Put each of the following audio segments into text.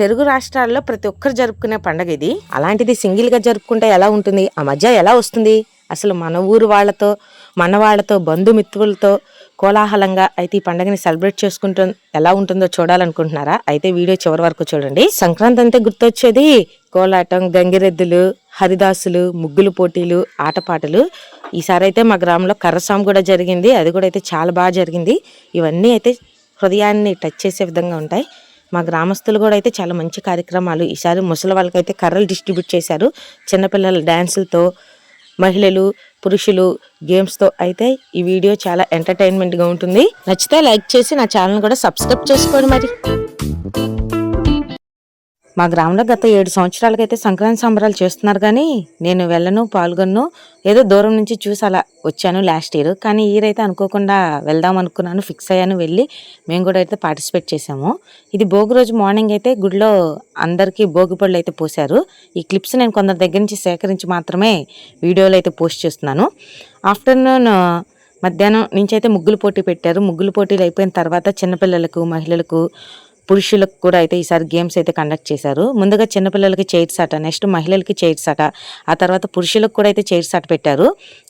తెలుగు రాష్ట్రాల్లో ప్రతి ఒక్కరు జరుపుకునే పండగ ఇది. అలాంటిది సింగిల్గా జరుపుకుంటే ఎలా ఉంటుంది? ఆ మధ్య ఎలా వస్తుంది? అసలు మన ఊరు వాళ్ళతో మన వాళ్ళతో బంధుమిత్రులతో కోలాహలంగా అయితే ఈ పండుగని సెలబ్రేట్ చేసుకుంటూ ఎలా ఉంటుందో చూడాలనుకుంటున్నారా? అయితే వీడియో చివరి వరకు చూడండి. సంక్రాంతి అంతే గుర్తొచ్చేది కోలాటం గంగిరెద్దులు హరిదాసులు ముగ్గులు పోటీలు ఆటపాటలు. ఈసారి అయితే మా గ్రామంలో కర్రసాము కూడా జరిగింది. అది కూడా అయితే చాలా బాగా జరిగింది. ఇవన్నీ అయితే హృదయాన్ని టచ్ చేసే విధంగా ఉంటాయి. మా గ్రామస్తులు కూడా అయితే చాలా మంచి కార్యక్రమాలు ఈసారి ముసలి వాళ్ళకైతే కర్రలు డిస్ట్రిబ్యూట్ చేశారు. చిన్నపిల్లల డ్యాన్సులతో మహిళలు పురుషులు గేమ్స్తో అయితే ఈ వీడియో చాలా ఎంటర్టైన్మెంట్గా ఉంటుంది. నచ్చితే లైక్ చేసి నా ఛానల్ కూడా సబ్స్క్రైబ్ చేసుకోండి మరి. మా గ్రామంలో గత ఏడు సంవత్సరాలకైతే సంక్రాంతి సంబరాలు చేస్తున్నారు కానీ నేను వెళ్ళను పాల్గొన్ను. ఏదో దూరం నుంచి చూసి అలా వచ్చాను లాస్ట్ ఇయర్. కానీ ఇయర్ అయితే అనుకోకుండా వెళ్దాం అనుకున్నాను ఫిక్స్ అయ్యాను వెళ్ళి. మేము కూడా అయితే పార్టిసిపేట్ చేసాము ఇది భోగి రోజు మార్నింగ్ అయితే గుడిలో అందరికీ భోగి పళ్ళు అయితే పోశారు. ఈ క్లిప్స్ నేను కొందరి దగ్గర నుంచి సేకరించి మాత్రమే వీడియోలు అయితే పోస్ట్ చేస్తున్నాను. ఆఫ్టర్నూన్ మధ్యాహ్నం నుంచి అయితే ముగ్గులు పోటీ పెట్టారు. ముగ్గులు పోటీలు అయిపోయిన తర్వాత చిన్నపిల్లలకు మహిళలకు పురుషులకు కూడా అయితే ఈసారి గేమ్స్ అయితే కండక్ట్ చేశారు. ముందుగా చిన్నపిల్లలకి చైర్స్ ఆట నెక్స్ట్ మహిళలకి చైర్స్ ఆట ఆ తర్వాత పురుషులకు కూడా అయితే చైర్స్ ఆట పెట్టారు.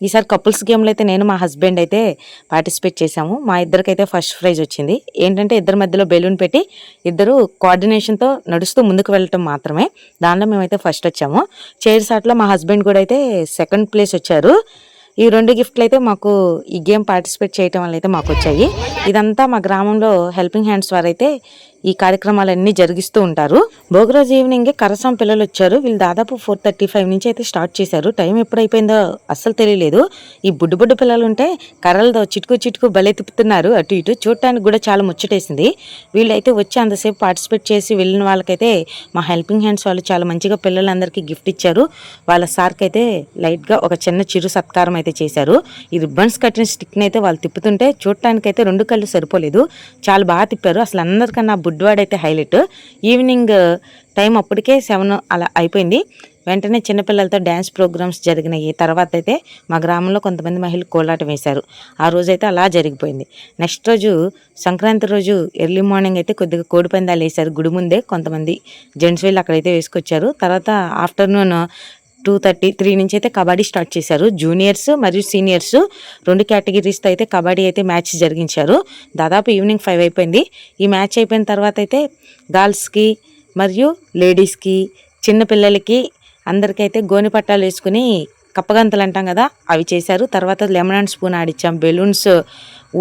ఈసారి కపుల్స్ గేమ్లో అయితే నేను మా హస్బెండ్ అయితే పార్టిసిపేట్ చేశాము. మా ఇద్దరికైతే ఫస్ట్ ప్రైజ్ వచ్చింది. ఏంటంటే ఇద్దరి మధ్యలో బెలూన్ పెట్టి ఇద్దరు కోఆర్డినేషన్తో నడుస్తూ ముందుకు వెళ్ళటం మాత్రమే. దానిలో మేమైతే ఫస్ట్ వచ్చాము. చైర్స్ ఆటలో మా హస్బెండ్ కూడా అయితే సెకండ్ ప్లేస్ వచ్చారు. ఈ రెండు గిఫ్ట్లు అయితే మాకు ఈ గేమ్ పార్టిసిపేట్ చేయటం వల్ల అయితే మాకు వచ్చాయి. ఇదంతా మా గ్రామంలో హెల్పింగ్ హ్యాండ్స్ వారు అయితే ఈ కార్యక్రమాలన్నీ జరిగిస్తూ ఉంటారు. భోగిరోజు ఈవినింగ్ కరసం పిల్లలు వచ్చారు. వీళ్ళు దాదాపు ఫోర్ థర్టీ ఫైవ్ నుంచి అయితే స్టార్ట్ చేశారు. టైం ఎప్పుడైపోయిందో అస్సలు తెలియలేదు. ఈ బుడ్డు బుడ్డు పిల్లలు ఉంటే కర్రలతో చిటుకు చిటుకు భలే తిప్పుతున్నారు. అటు ఇటు చూడటానికి కూడా చాలా ముచ్చటేసింది. వీళ్ళైతే వచ్చి అంతసేపు పార్టిసిపేట్ చేసి వెళ్ళిన వాళ్ళకైతే మా హెల్పింగ్ హ్యాండ్స్ వాళ్ళు చాలా మంచిగా పిల్లలందరికీ గిఫ్ట్ ఇచ్చారు. వాళ్ళ సార్కి అయితే లైట్గా ఒక చిన్న చిరు సత్కారం అయితే చేశారు. ఈ రిబ్బన్స్ కట్టిన స్టిక్ని అయితే వాళ్ళు తిప్పుతుంటే చూడటానికైతే రెండు కళ్ళు సరిపోలేదు. చాలా బాగా తిప్పారు. అసలు అందరికన్నా బుడ్డివాడైతే హైలైట్. ఈవినింగ్ టైం అప్పటికే సెవెన్ అలా అయిపోయింది. వెంటనే చిన్నపిల్లలతో డ్యాన్స్ ప్రోగ్రామ్స్ జరిగినాయి. తర్వాత అయితే మా గ్రామంలో కొంతమంది మహిళలు కోలాటం వేశారు. ఆ రోజు అయితే అలా జరిగిపోయింది. నెక్స్ట్ రోజు సంక్రాంతి రోజు ఎర్లీ మార్నింగ్ అయితే కొద్దిగా కోడి పందాలు వేశారు. గుడి ముందే కొంతమంది జెంట్స్ వీళ్ళు అక్కడైతే వేసుకొచ్చారు. తర్వాత ఆఫ్టర్నూన్ టూ థర్టీ త్రీ నుంచి అయితే కబడ్డీ స్టార్ట్ చేశారు. జూనియర్స్ మరియు సీనియర్స్ రెండు కేటగిరీస్తో అయితే కబడ్డీ అయితే మ్యాచ్ జరిగించారు. దాదాపు ఈవినింగ్ ఫైవ్ అయిపోయింది. ఈ మ్యాచ్ అయిపోయిన తర్వాత అయితే గర్ల్స్కి మరియు లేడీస్కి చిన్నపిల్లలకి అందరికైతే గోని పట్టాలు వేసుకుని కప్పగంతలు అంటాం కదా అవి చేశారు. తర్వాత లెమన్ అండ్ స్పూన్ ఆడిచ్చాం. బెలూన్స్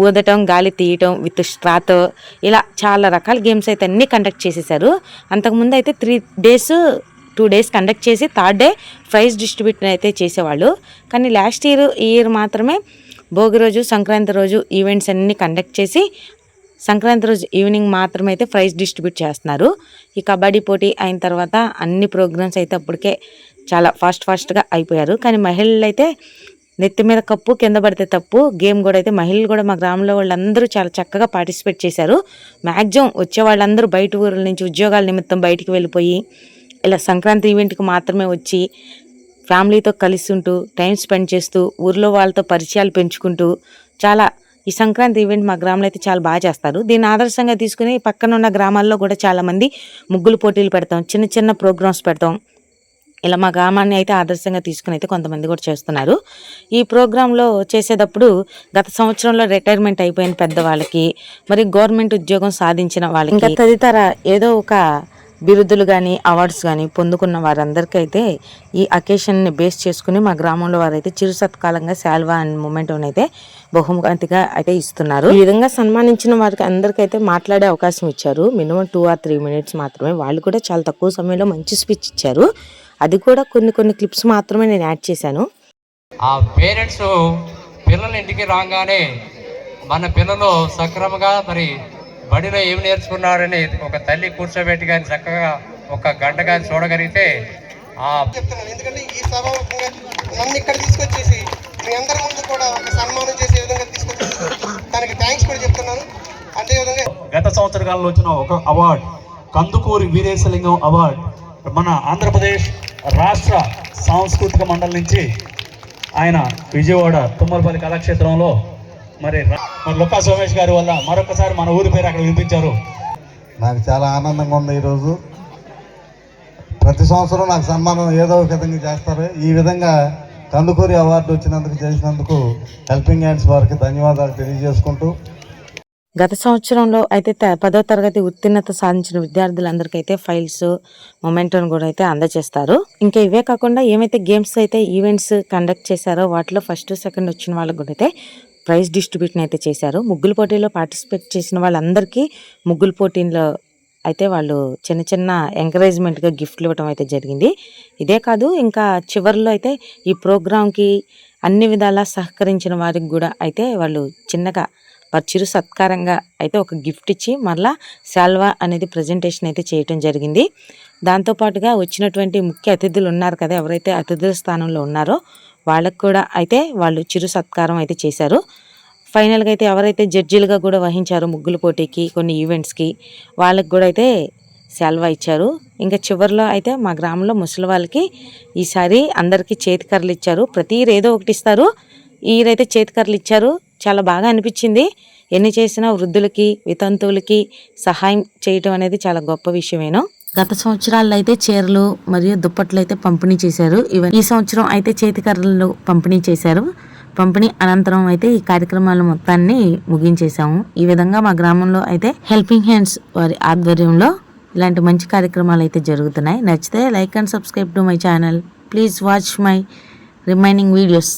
ఊదటం గాలి తీయటం విత్ స్ట్రాత్ ఇలా చాలా రకాల గేమ్స్ అయితే అన్నీ కండక్ట్ చేసేసారు. అంతకుముందు అయితే three days two days conduct చేసి థర్డ్ డే ప్రైజ్ డిస్ట్రిబ్యూట్ అయితే చేసేవాళ్ళు. కానీ లాస్ట్ ఇయర్ ఈ ఇయర్ మాత్రమే భోగి రోజు సంక్రాంతి రోజు ఈవెంట్స్ అన్నీ కండక్ట్ చేసి సంక్రాంతి రోజు ఈవినింగ్ మాత్రమే అయితే ప్రైజ్ డిస్ట్రిబ్యూట్ చేస్తున్నారు. ఈ కబడ్డీ పోటీ అయిన తర్వాత అన్ని ప్రోగ్రామ్స్ అయితే అప్పటికే చాలా ఫాస్ట్ ఫాస్ట్గా అయిపోయారు. కానీ మహిళలు అయితే నెత్తి మీద కప్పు కింద పడితే తప్పు గేమ్ కూడా అయితే మహిళలు కూడా మా గ్రామంలో వాళ్ళందరూ చాలా చక్కగా పార్టిసిపేట్ చేశారు. మ్యాక్సిమం వచ్చే వాళ్ళందరూ బయట ఊర్ల నుంచి ఉద్యోగాల నిమిత్తం బయటికి వెళ్ళిపోయి ఇలా సంక్రాంతి ఈవెంట్కి మాత్రమే వచ్చి ఫ్యామిలీతో కలిసి ఉంటూ టైం స్పెండ్ చేస్తూ ఊర్లో వాళ్ళతో పరిచయాలు పెంచుకుంటూ చాలా ఈ సంక్రాంతి ఈవెంట్ మా గ్రామంలో అయితే చాలా బాగా చేస్తారు. దీన్ని ఆదర్శంగా తీసుకుని పక్కన ఉన్న గ్రామాల్లో కూడా చాలామంది ముగ్గులు పోటీలు పెడతాం చిన్న చిన్న ప్రోగ్రామ్స్ పెడతాం. ఇలా మా గ్రామాన్ని అయితే ఆదర్శంగా తీసుకుని అయితే కొంతమంది కూడా చేస్తున్నారు. ఈ ప్రోగ్రాంలో చేసేటప్పుడు గత సంవత్సరంలో రిటైర్మెంట్ అయిపోయిన పెద్దవాళ్ళకి మరి గవర్నమెంట్ ఉద్యోగం సాధించిన వాళ్ళకి ఇంకా తదితర ఏదో ఒక బిరుదులు కానీ అవార్డ్స్ కానీ పొందుకున్న వారందరికైతే ఈ అకేషన్ని బేస్ చేసుకుని మా గ్రామంలో వారైతే చిరు సత్కాలంగా శాల్వా అండ్ మూమెంట్ అయితే బహుమతిగా అయితే ఇస్తున్నారు. ఈ విధంగా సన్మానించిన వారికి అందరికైతే మాట్లాడే అవకాశం ఇచ్చారు. Minimum two or three minutes మాత్రమే. వాళ్ళు కూడా చాలా తక్కువ సమయంలో మంచి స్పీచ్ ఇచ్చారు. అది కూడా కొన్ని కొన్ని క్లిప్స్ మాత్రమే నేను యాడ్ చేశాను. ఆ పేరెంట్స్ పిల్లల ఇంటికి రాగానే మన పిల్లలు సక్రమంగా మరి బడిలో ఏమి నేర్చుకున్నారని ఒక తల్లి కూర్చోబెట్టి కానీ చక్కగా ఒక గంట కానీ చూడగలిగితే ఆ చెప్తున్నాను? ఎందుకంటే ఈ నన్ను ఇక్కడ తీసుకొచ్చేసి మీ అందరి ముందు కూడా ఒక సన్మానం చేసే విధంగా తీసుకొచ్చి దానికి థ్యాంక్స్ కూడా చెప్తున్నాను. అదేవిధంగా గత సంవత్సర కాలంలో వచ్చిన ఒక అవార్డ్ కందుకూరి వీరేశలింగం అవార్డ్ మన ఆంధ్రప్రదేశ్ రాష్ట్ర సాంస్కృతిక మండలి నుంచి ఆయన విజయవాడ తుమ్మలపల్లి కళాక్షేత్రంలో మరి మరి లుక్కా సోమేష్ గారి వల్ల మరొకసారి మన ఊరి పేరు అక్కడ వినిపించారు. నాకు చాలా ఆనందంగా ఉంది ఈరోజు. ప్రతి సంవత్సరం నాకు సన్మానం ఏదో ఒక విధంగా చేస్తారు. ఈ విధంగా కందుకూరి అవార్డు వచ్చినందుకు చేసినందుకు హెల్పింగ్ హ్యాండ్స్ వారికి ధన్యవాదాలు తెలియజేసుకుంటూ. గత సంవత్సరంలో అయితే త- పదో తరగతి ఉత్తీర్ణత సాధించిన విద్యార్థులందరికీ అయితే ఫైల్స్ మొమెంటోని కూడా అయితే అందజేస్తారు. ఇంకా ఇవే కాకుండా ఏమైతే గేమ్స్ అయితే ఈవెంట్స్ కండక్ట్ చేశారో వాటిలో ఫస్ట్ సెకండ్ వచ్చిన వాళ్ళకి కూడా అయితే ప్రైజ్ డిస్ట్రిబ్యూషన్ అయితే చేశారు. ముగ్గుల పోటీలో పార్టిసిపేట్ చేసిన వాళ్ళందరికీ ముగ్గుల పోటీలో అయితే వాళ్ళు చిన్న చిన్న ఎంకరేజ్మెంట్గా గిఫ్ట్లు ఇవ్వడం అయితే జరిగింది. ఇదే కాదు ఇంకా చివరిలో అయితే ఈ ప్రోగ్రాంకి అన్ని విధాలా సహకరించిన వారికి కూడా అయితే వాళ్ళు చిన్నగా వారి చిరు సత్కారంగా అయితే ఒక గిఫ్ట్ ఇచ్చి మరలా శాల్వా అనేది ప్రజెంటేషన్ అయితే చేయటం జరిగింది. దాంతోపాటుగా వచ్చినటువంటి ముఖ్య అతిథులు ఉన్నారు కదా ఎవరైతే అతిథుల స్థానంలో ఉన్నారో వాళ్ళకు కూడా అయితే వాళ్ళు చిరు సత్కారం అయితే చేశారు. ఫైనల్గా అయితే ఎవరైతే జడ్జీలుగా కూడా వహించారో ముగ్గుల పోటీకి కొన్ని ఈవెంట్స్కి వాళ్ళకి కూడా అయితే శాల్వా ఇచ్చారు. ఇంకా చివరిలో అయితే మా గ్రామంలో ముసలి వాళ్ళకి ఈసారి అందరికీ చేతికర్రలు ఇచ్చారు. ప్రతి ఏదో ఒకటి ఇస్తారు. ఈరైతే చేతికర్రలు ఇచ్చారు. చాలా బాగా అనిపించింది. ఎన్ని చేసినా వృద్ధులకి వితంతువులకి సహాయం చేయటం అనేది చాలా గొప్ప విషయమేనో. గత సంవత్సరాల్లో అయితే చీరలు మరియు దుప్పట్లు అయితే పంపిణీ చేశారు. ఇవన్నీ ఈ సంవత్సరం అయితే చేతికర్రలు పంపిణీ చేశారు. పంపిణీ అనంతరం అయితే ఈ కార్యక్రమాల మొత్తాన్ని ముగించేశాము. ఈ విధంగా మా గ్రామంలో అయితే హెల్పింగ్ హ్యాండ్స్ వారి ఆధ్వర్యంలో ఇలాంటి మంచి కార్యక్రమాలు అయితే జరుగుతున్నాయి. నచ్చితే like and subscribe to my channel. Please watch my remaining videos.